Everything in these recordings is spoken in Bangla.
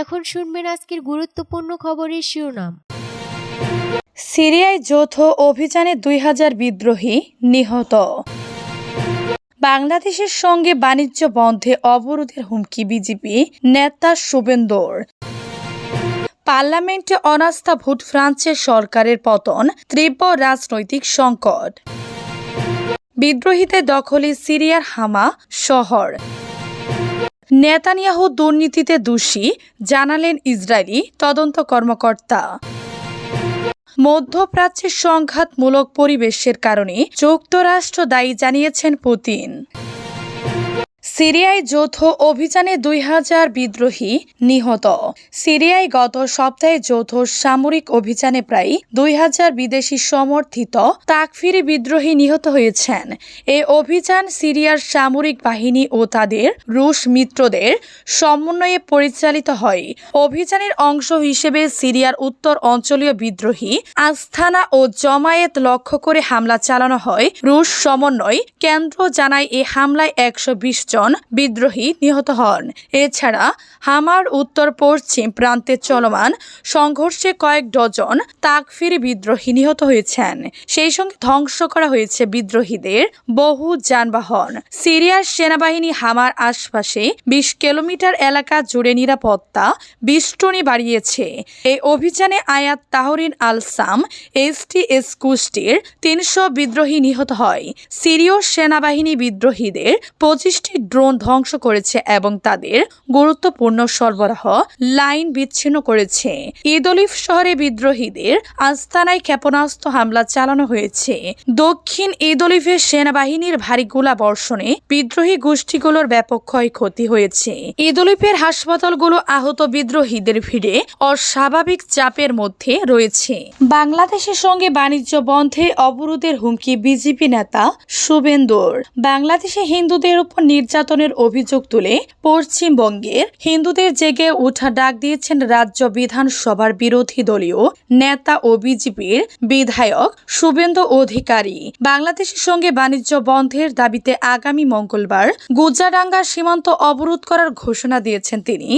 এখন শুনবেন আজকের গুরুত্বপূর্ণ খবরের শিরোনাম। সিরিয়ায় যৌথ অভিযানে দুই হাজার বিদ্রোহী নিহত। বাংলাদেশের সঙ্গে বাণিজ্য বন্ধে অবরোধের হুমকি বিজেপি নেতা শুভেন্দুর। পার্লামেন্টে অনাস্থা ভোট ফ্রান্সের সরকারের পতন, তীব্র রাজনৈতিক সংকট। বিদ্রোহীদের দখলে সিরিয়ার হামা শহর। নেতানিয়াহু দুর্নীতিতে দোষী, জানালেন ইসরায়েলি তদন্ত কর্মকর্তা। মধ্যপ্রাচ্যের সংঘাতমূলক পরিবেশের কারণে যুক্তরাষ্ট্র দায়ী জানিয়েছেন পুতিন। সিরিয়ায় যৌথ অভিযানে দুই হাজার বিদ্রোহী নিহত। সিরিয়ায় গত সপ্তাহে যৌথ সামরিক অভিযানে প্রায় দুই হাজার বিদেশি সমর্থিত তাকফিরি বিদ্রোহী নিহত হয়েছেন। এ অভিযান সিরিয়ার সামরিক বাহিনী ও তাদের রুশ মিত্রদের সমন্বয়ে পরিচালিত হয়। অভিযানের অংশ হিসেবে সিরিয়ার উত্তর অঞ্চলীয় বিদ্রোহী আস্থানা ও জমায়েত লক্ষ্য করে হামলা চালানো হয়। রুশ সমন্বয় কেন্দ্র জানায়, এ হামলায় একশো বিশ জন বিদ্রোহী নিহত হন। এছাড়া হামার উত্তর পশ্চিম প্রান্তে চলমান সংঘর্ষে কয়েক ডজন তাকফির বিদ্রোহী নিহত হয়েছেন। সেই সঙ্গে ধ্বংস করা হয়েছে বিদ্রোহীদের বহু যানবাহন। সিরিয়ার সেনাবাহিনী হামার আশপাশে বিশ কিলোমিটার এলাকা জুড়ে নিরাপত্তা বিষ্টনী বাড়িয়েছে। এই অভিযানে আয়াত তাহরিন আল সাম এসটিএস কুষ্টির তিনশো বিদ্রোহী নিহত হয়। সিরীয় সেনাবাহিনী বিদ্রোহীদের পঁচিশটি ড্রোন ধ্বংস করেছে এবং তাদের গুরুত্বপূর্ণ সরবরাহ লাইন বিচ্ছিন্ন করেছে। ইদলিফ শহরে বিদ্রোহীদের আস্তানায় ক্ষেপণাস্ত্র হামলা চালানো হয়েছে। দক্ষিণ ঈদলিফের সেনাবাহিনীর ভারী গোলা বর্ষণে বিদ্রোহী গোষ্ঠীগুলোর ব্যাপক ক্ষয়ক্ষতি হয়েছে। ঈদলিফের হাসপাতালগুলো আহত বিদ্রোহীদের ভিড়ে অস্বাভাবিক চাপের মধ্যে রয়েছে। বাংলাদেশের সঙ্গে বাণিজ্য বন্ধে অবরোধের হুমকি বিজেপি নেতা শুভেন্দুর। বাংলাদেশে হিন্দুদের উপর নির্যাতনের অভিযোগ তুলে পশ্চিমবঙ্গের হিন্দুদের জেগে উঠা ডাক দিয়েছেন রাজ্য বিধানসভার বিরোধী দলীয় নেতা ও বিজেপির বিধায়ক শুভেন্দু অধিকারী। বাংলাদেশের সঙ্গে বাণিজ্য বন্ধের দাবিতে আগামী মঙ্গলবার গুজাডাঙ্গা সীমান্ত অবরোধ করার ঘোষণা দিয়েছেন তিনি।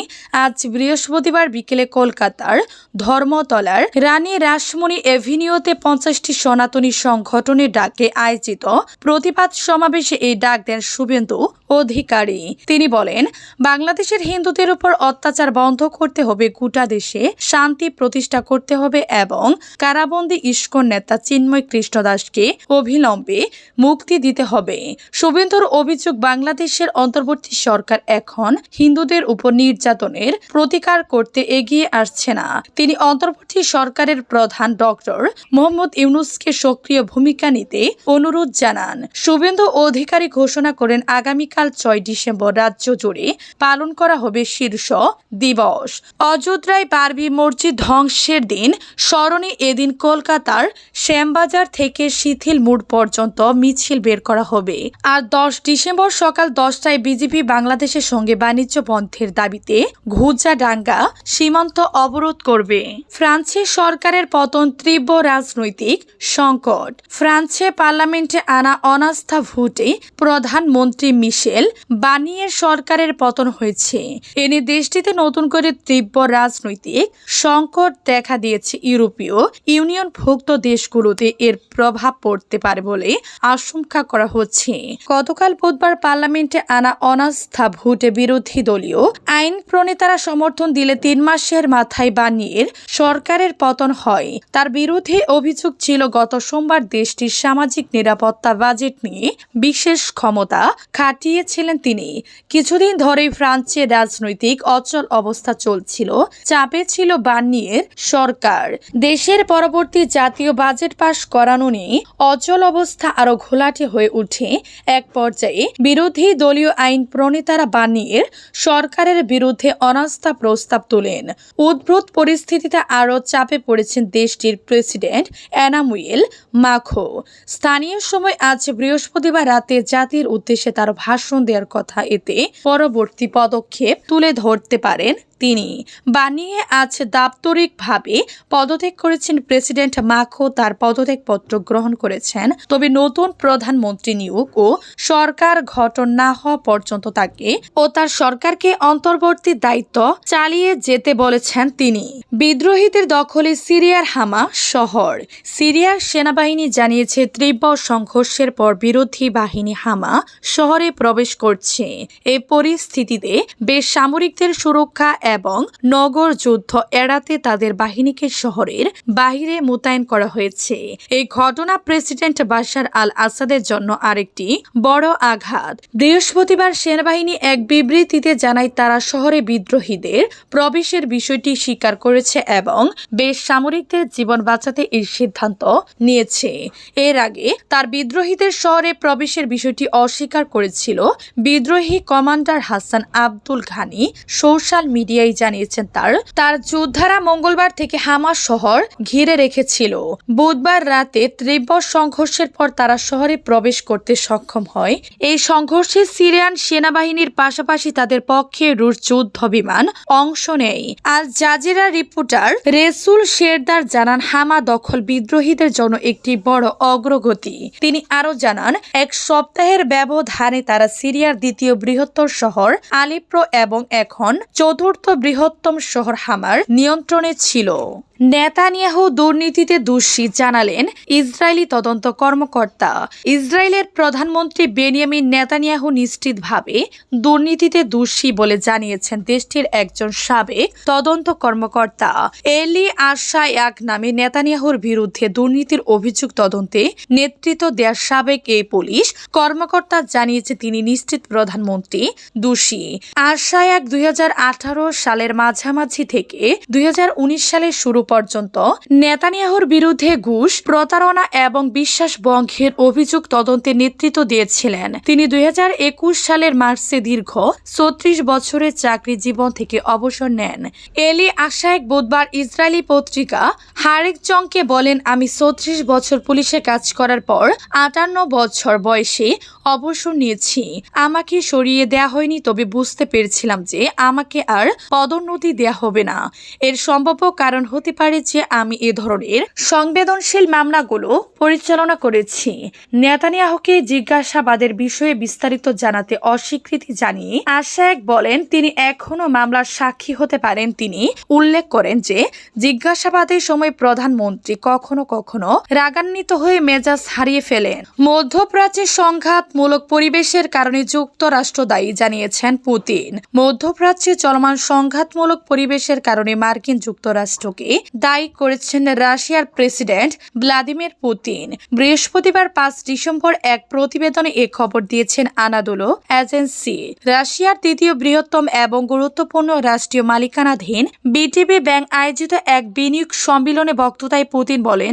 আজ বৃহস্পতিবার বিকেলে কলকাতার ধর্মতলার রানী রাসমণি এভিনিউতে পঞ্চাশটি সনাতনী সংগঠনের ডাকে আয়োজিত প্রতিবাদ সমাবেশে এই ডাক দেন শুভেন্দু অধিকারী তিনি বলেন, বাংলাদেশের হিন্দুদের উপর অত্যাচার বন্ধ করতে হবে গোটা দেশে, শান্তি প্রতিষ্ঠা করতে হবে এবং কারাবন্দী ইস্কন নেতা চিন্ময় কৃষ্ণ দাসকে অবিলম্বে মুক্তি দিতে হবে। শুভেন্দুর অভিযোগ, বাংলাদেশের অন্তর্বর্তী সরকার এখন হিন্দুদের উপর নির্যাতনের প্রতিকার করতে এগিয়ে আসছে না। তিনি অন্তর্বর্তী সরকারের প্রধান ডক্টর মোহাম্মদ ইউনুসকে সক্রিয় ভূমিকা নিতে অনুরোধ জানান। শুভেন্দু অধিকারী ঘোষণা করেন, আগামীকাল ছয় ডিসেম্বর রাজ্য জুড়ে পালন করা হবে শীর্ষ দিবস। অযোধ্যায় বারবি মসজিদ ধ্বংসের দিন, স্মরণে এদিন কলকাতার শ্যামবাজার থেকে শিথিল মোড় পর্যন্ত মিছিল বের করা হবে। আর দশ ডিসেম্বর সকাল দশটায় বিজেপি বাংলাদেশের সঙ্গে বাণিজ্য বন্ধের দাবিতে ঘুজাডাঙ্গা সীমান্ত অবরোধ করবে। ফ্রান্সের সরকারের পতন তীব্র রাজনৈতিক সংকট। ফ্রান্সে পার্লামেন্টে আনা অনাস্থা ভোটে প্রধানমন্ত্রী মিশেল বানিয়ের সরকারের পতন হয়েছে। এনে দেশটিতে নতুন করে তীব্র রাজনৈতিক সংকট দেখা দিয়েছে ইউরোপীয় ইউনিয়নভুক্ত দেশগুলোতে এর প্রভাব পড়তে পারে বলে আশঙ্কা করা হচ্ছে। গতকাল বুধবার পার্লামেন্টে আনা অনাস্থা ভোটে বিরোধী দলীয় আইন প্রণেতারা সমর্থন দিলে তিন মাসের মাথায় বানিয়ের সরকারের পতন হয়। তার বিরুদ্ধে অভিযোগ ছিল, গত সোমবার দেশটির সামাজিক নিরাপত্তা বাজেট নিয়ে বিশেষ ক্ষমতা খাটিয়েছিলেন তিনি। কিছুদিন ধরেই ফ্রান্সে রাজনৈতিক অচল অবস্থা চলছিল, চাপে ছিল বার্নিয়ের সরকার। দেশের পরবর্তী জাতীয় বাজেট পাশ করানো নিয়ে অচল অবস্থা আরও ঘোলাটে হয়ে উঠে। এক পর্যায়ে বিরোধী দলীয় আইন প্রণেতারা বার্নিয়ের সরকারের বিরুদ্ধে অনাস্থা প্রস্তাব তোলেন। উদ্ভূত পরিস্থিতিতে আরও চাপে পড়েছেন দেশটির প্রেসিডেন্ট অ্যানামুয়েল মাখো। স্থানীয় সময় আজ বৃহস্পতিবার রাতে জাতির উদ্দেশ্যে তার ভাষণ দেওয়ার কথা এতে পরবর্তী পদক্ষেপ তুলে ধরতে পারেন তিনি। বানিয়ে আজ দাপ্তরিকভাবে পদত্যাগ করেছেন প্রেসিডেন্ট মাখো, তার পদত্যাগপত্র গ্রহণ করেছেন। তবে নতুন প্রধানমন্ত্রী নিয়োগ ও সরকার গঠন না হওয়া পর্যন্ত তাকে ও তার সরকারকে অন্তর্বর্তী দায়িত্ব চালিয়ে যেতে বলেছেন তিনি। বিদ্রোহীদের দখলে সিরিয়ার হামা শহর। সিরিয়ার সেনাবাহিনী জানিয়েছে, তীব্র সংঘর্ষের পর বিরোধী বাহিনী হামা শহরে প্রবেশ করছে। এই পরিস্থিতিতে বেসামরিকদের সুরক্ষা এবং নগর যুদ্ধ এড়াতে তাদের বাহিনীকে শহরের বাহিরে মোতায়েন করা হয়েছে। এই ঘটনা প্রেসিডেন্ট বাশার আল আসাদের জন্য আরেকটি বড় আঘাত। বৃহস্পতিবার সেনাবাহিনী এক বিবৃতিতে জানায়, তারা শহরে বিদ্রোহীদের প্রবেশের বিষয়টি স্বীকার করেছে এবং বেশ সামরিকদের জীবন বাঁচাতে এই সিদ্ধান্ত নিয়েছে। এর আগে তার বিদ্রোহীদের শহরে প্রবেশের বিষয়টি অস্বীকার করেছিল বিদ্রোহী commander Hasan Abdul Ghani, social মিডিয়ায় জানিয়েছেন তার। তার যোদ্ধারা মঙ্গলবার থেকে হামা শহর ঘিরে রেখেছিল। বুধবার রাতে তীব্র সংঘর্ষের পর তারা শহরে প্রবেশ করতে সক্ষম হয়। এই সংঘর্ষে সিরিয়ান সেনাবাহিনীর পাশাপাশি তাদের পক্ষে রুশ যুদ্ধ বিমান অংশ নেয়। আল জাজিরা রিপোর্টার রেসুল শেরদার জানান, হামা দখল বিদ্রোহীদের জন্য একটি বড় অগ্রগতি। তিনি আরও জানান, এক সপ্তাহের ব্যবধানে তারা সিরিয়ার দ্বিতীয় বৃহত্তর শহর আলিপ্রো এবং এখন চতুর্থ বৃহত্তম শহর হামার নিয়ন্ত্রণে ছিল। নেতানিয়াহু দুর্নীতিতে দোষী জানালেন ইসরায়েলি তদন্ত কর্মকর্তা। ইসরায়েলের প্রধানমন্ত্রী বেনিয়ামিন নেতানিয়াহু নিশ্চিতভাবে দুর্নীতিতে দোষী বলে জানিয়েছেন দেশটির একজন সাবেক তদন্ত কর্মকর্তা। এলি আশায়াক নামে নেতানিয়াহুর বিরুদ্ধে দুর্নীতির অভিযোগ তদন্তে নেতৃত্ব দেওয়ার সাবেক এই পুলিশ কর্মকর্তা জানিয়েছে তিনি নিশ্চিত প্রধানমন্ত্রী দোষী। আশা আশায়াক দুই সালের মাঝামাঝি থেকে দুই সালে শুরু পর্যন্ত, নেতানিয়াহুর বিরুদ্ধে ঘুষ, প্রতারণা এবং বিশ্বাস ভঙ্গের অভিযোগ তদন্তে নেতৃত্ব দিয়েছিলেন। তিনি দুই সালের মার্চে দীর্ঘ ছত্রিশ বছরের চাকরি জীবন থেকে অবসর নেন। এলি আশায়েক বুধবার ইসরায়েলি পত্রিকা হারেক চংকে বলেন, আমি ছত্রিশ বছর পুলিশে কাজ করার পর আটান্ন বছর বয়সে অবসর নিয়েছি। আমাকে সরিয়ে দেয়া হয়নি, তবে বুঝতে পেরেছিলাম যে আমাকে আর পদোন্নতি দেয়া হবে না। এর সম্ভাব্য কারণ হতে পারে যে আমি এ ধরনের সংবেদনশীল মামলাগুলো পরিচালনা করেছি। নেতানিয়াহুকে জিজ্ঞাসাবাদের বিষয়ে বিস্তারিত জানাতে অস্বীকৃতি জানিয়ে আশায়েক বলেন, তিনি এখনও মামলার সাক্ষী হতে পারেন তিনি। উল্লেখ করেন যে জিজ্ঞাসাবাদের সময় প্রধানমন্ত্রী কখনো কখনো রাগান্বিত হয়ে মেজাজ হারিয়ে ফেলেন। মধ্যপ্রাচ্যে সংঘাতমূলক পরিবেশের কারণে যুক্তরাষ্ট্র দায়ী জানিয়েছেন পুতিন। মধ্যপ্রাচ্যে চলমান সংঘাতমূলক পরিবেশের কারণে মার্কিন যুক্তরাষ্ট্রকে দায়ী করেছেন রাশিয়ার প্রেসিডেন্ট ভ্লাদিমির পুতিন। বৃহস্পতিবার পাঁচ ডিসেম্বর এক প্রতিবেদনে এ খবর দিয়েছেন আনাদোলো এজেন্সি। রাশিয়ার তৃতীয় বৃহত্তম এবং গুরুত্বপূর্ণ রাষ্ট্রীয় মালিকানাধীন বিটিবি ব্যাংক আয়োজিত এক বিনিয়োগ সম্মেলনে বক্তৃতায় পুতিন বলেন